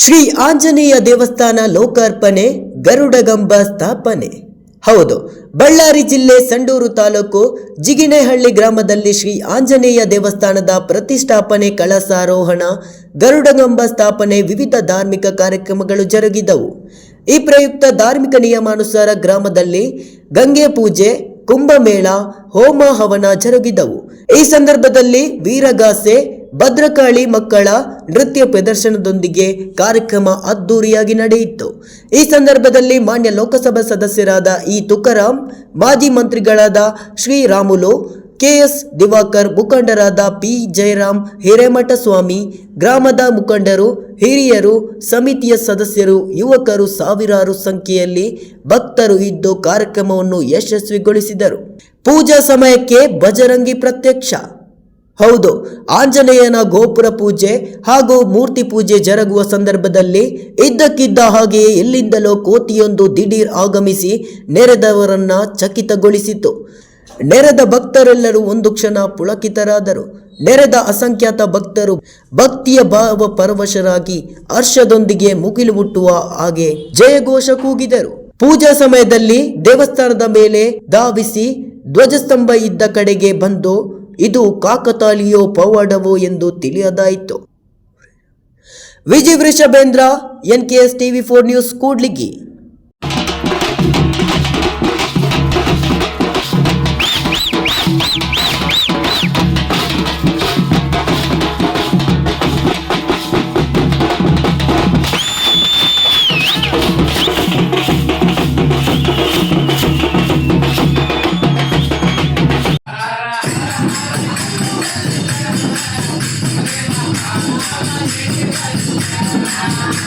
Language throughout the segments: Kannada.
ಶ್ರೀ ಆಂಜನೇಯ ದೇವಸ್ಥಾನ ಲೋಕಾರ್ಪಣೆ ಗರುಡಗಂಬ ಸ್ಥಾಪನೆ. ಹೌದು, ಬಳ್ಳಾರಿ ಜಿಲ್ಲೆ ಸಂಡೂರು ತಾಲೂಕು ಜಿಗಿನೆಹಳ್ಳಿ ಗ್ರಾಮದಲ್ಲಿ ಶ್ರೀ ಆಂಜನೇಯ ದೇವಸ್ಥಾನದ ಪ್ರತಿಷ್ಠಾಪನೆ ಕಳಸಾರೋಹಣ ಗರುಡಗಂಬ ಸ್ಥಾಪನೆ ವಿವಿಧ ಧಾರ್ಮಿಕ ಕಾರ್ಯಕ್ರಮಗಳು ಜರುಗಿದವು. ಈ ಪ್ರಯುಕ್ತ ಧಾರ್ಮಿಕ ನಿಯಮಾನುಸಾರ ಗ್ರಾಮದಲ್ಲಿ ಗಂಗೆ ಪೂಜೆ, ಕುಂಭಮೇಳ, ಹೋಮ ಹವನ ಜರುಗಿದವು. ಈ ಸಂದರ್ಭದಲ್ಲಿ ವೀರಗಾಸೆ ಭದ್ರಕಾಳಿ ಮಕ್ಕಳ ನೃತ್ಯ ಪ್ರದರ್ಶನದೊಂದಿಗೆ ಕಾರ್ಯಕ್ರಮ ಅದ್ದೂರಿಯಾಗಿ ನಡೆಯಿತು. ಈ ಸಂದರ್ಭದಲ್ಲಿ ಮಾನ್ಯ ಲೋಕಸಭಾ ಸದಸ್ಯರಾದ ಇ ತುಕಾರಾಂ, ಮಾಜಿ ಮಂತ್ರಿಗಳಾದ ಶ್ರೀರಾಮುಲು ಕೆಎಸ್ ದಿವಾಕರ್ ಮುಖಂಡರಾದ ಪಿ ಜಯರಾಮ್ ಹಿರೇಮಠ ಸ್ವಾಮಿ, ಗ್ರಾಮದ ಮುಖಂಡರು, ಹಿರಿಯರು, ಸಮಿತಿಯ ಸದಸ್ಯರು, ಯುವಕರು ಸಾವಿರಾರು ಸಂಖ್ಯೆಯಲ್ಲಿ ಭಕ್ತರು ಇದ್ದು ಕಾರ್ಯಕ್ರಮವನ್ನು ಯಶಸ್ವಿಗೊಳಿಸಿದರು. ಪೂಜಾ ಸಮಯಕ್ಕೆ ಬಜರಂಗಿ ಪ್ರತ್ಯಕ್ಷ. ಹೌದು, ಆಂಜನೇಯನ ಗೋಪುರ ಪೂಜೆ ಹಾಗೂ ಮೂರ್ತಿ ಪೂಜೆ ಜರುಗುವ ಸಂದರ್ಭದಲ್ಲಿ ಇದ್ದಕ್ಕಿದ್ದ ಹಾಗೆಯೇ ಎಲ್ಲಿಂದಲೋ ಕೋತಿಯೊಂದು ದಿಢೀರ್ ಆಗಮಿಸಿ ನೆರೆದವರನ್ನ ಚಕಿತಗೊಳಿಸಿತು. ನೆರೆದ ಭಕ್ತರೆಲ್ಲರೂ ಒಂದು ಕ್ಷಣ ಪುಳಕಿತರಾದರು. ನೆರೆದ ಅಸಂಖ್ಯಾತ ಭಕ್ತರು ಭಕ್ತಿಯ ಭಾವ ಪರವಶರಾಗಿ ಹರ್ಷದೊಂದಿಗೆ ಮುಗಿಲು ಮುಟ್ಟುವ ಹಾಗೆ ಜಯಘೋಷ ಕೂಗಿದರು. ಪೂಜಾ ಸಮಯದಲ್ಲಿ ದೇವಸ್ಥಾನದ ಮೇಲೆ ಧಾವಿಸಿ ಧ್ವಜಸ್ತಂಭ ಇದ್ದ ಕಡೆಗೆ ಬಂದು ಇದು ಕಾಕತಾಳಿಯೋ ಪವಾಡವೋ ಎಂದು ತಿಳಿಯದಾಯಿತು. Vijay Vrishabhendra N K S TV four news Kudligi.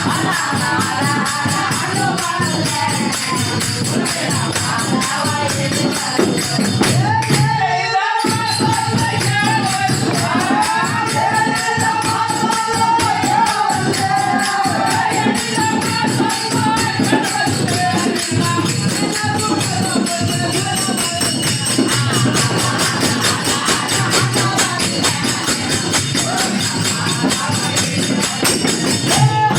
I'm